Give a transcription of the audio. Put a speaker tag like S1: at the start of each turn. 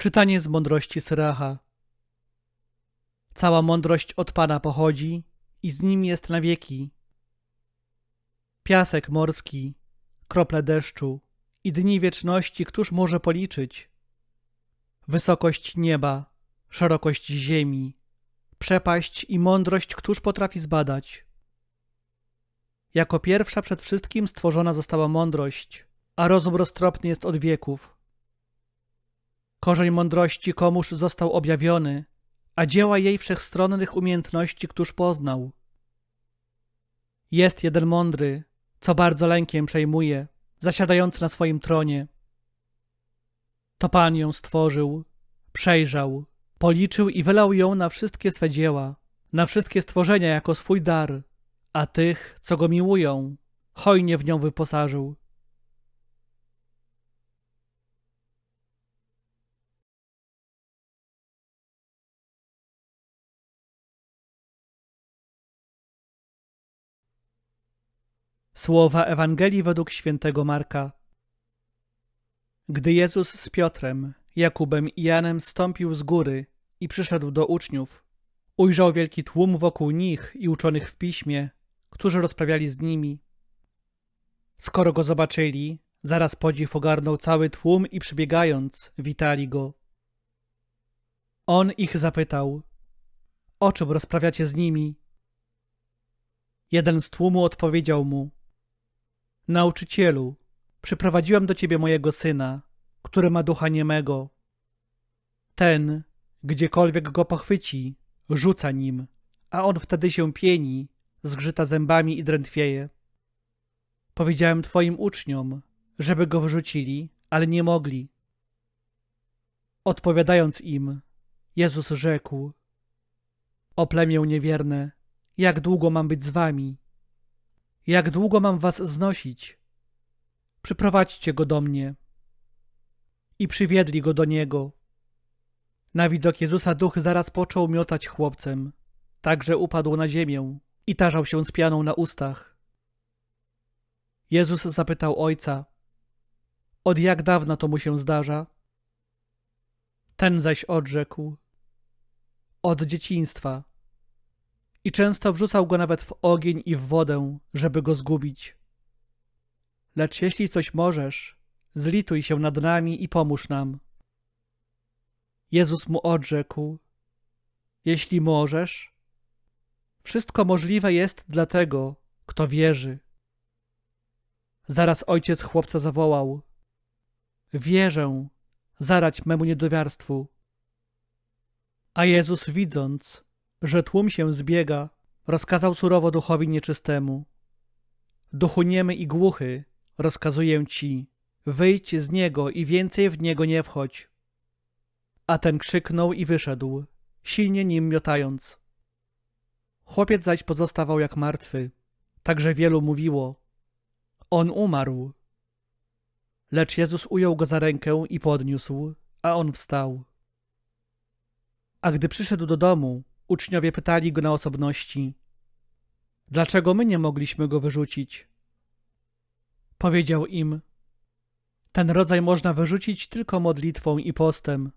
S1: Czytanie z mądrości Syracha. Cała mądrość od Pana pochodzi i z nim jest na wieki. Piasek morski, krople deszczu i dni wieczności, któż może policzyć? Wysokość nieba, szerokość ziemi, przepaść i mądrość, któż potrafi zbadać? Jako pierwsza przed wszystkim stworzona została mądrość, a rozum roztropny jest od wieków. Korzeń mądrości komuż został objawiony, a dzieła jej wszechstronnych umiejętności któż poznał. Jest jeden mądry, co bardzo lękiem przejmuje, zasiadający na swoim tronie. To Pan ją stworzył, przejrzał, policzył i wylał ją na wszystkie swe dzieła, na wszystkie stworzenia jako swój dar, a tych, co go miłują, hojnie w nią wyposażył. Słowa Ewangelii według świętego Marka. Gdy Jezus z Piotrem, Jakubem i Janem stąpił z góry i przyszedł do uczniów, ujrzał wielki tłum wokół nich i uczonych w piśmie, którzy rozprawiali z nimi. Skoro go zobaczyli, zaraz podziw ogarnął cały tłum i przybiegając, witali go. On ich zapytał, o czym rozprawiacie z nimi? Jeden z tłumu odpowiedział mu, Nauczycielu, przyprowadziłem do ciebie mojego syna, który ma ducha niemego. Ten, gdziekolwiek go pochwyci, rzuca nim, a on wtedy się pieni, zgrzyta zębami i drętwieje. Powiedziałem twoim uczniom, żeby go wyrzucili, ale nie mogli. Odpowiadając im, Jezus rzekł: O plemię niewierne, jak długo mam być z wami? Jak długo mam was znosić? Przyprowadźcie go do mnie. I przywiedli go do niego. Na widok Jezusa duch zaraz począł miotać chłopcem, tak że upadł na ziemię i tarzał się z pianą na ustach. Jezus zapytał ojca, od jak dawna to mu się zdarza? Ten zaś odrzekł, od dzieciństwa i często wrzucał go nawet w ogień i w wodę, żeby go zgubić. Lecz jeśli coś możesz, zlituj się nad nami i pomóż nam. Jezus mu odrzekł: Jeśli możesz, wszystko możliwe jest dla tego, kto wierzy. Zaraz ojciec chłopca zawołał: Wierzę, zarać memu niedowiarstwu. A Jezus widząc, że tłum się zbiega, rozkazał surowo duchowi nieczystemu. Duchu niemy i głuchy, rozkazuję ci, wyjdź z niego i więcej w niego nie wchodź. A ten krzyknął i wyszedł, silnie nim miotając. Chłopiec zaś pozostawał jak martwy, także wielu mówiło, on umarł. Lecz Jezus ujął go za rękę i podniósł, a on wstał. A gdy przyszedł do domu, Uczniowie pytali go na osobności: Dlaczego my nie mogliśmy go wyrzucić? Powiedział im: Ten rodzaj można wyrzucić tylko modlitwą i postem.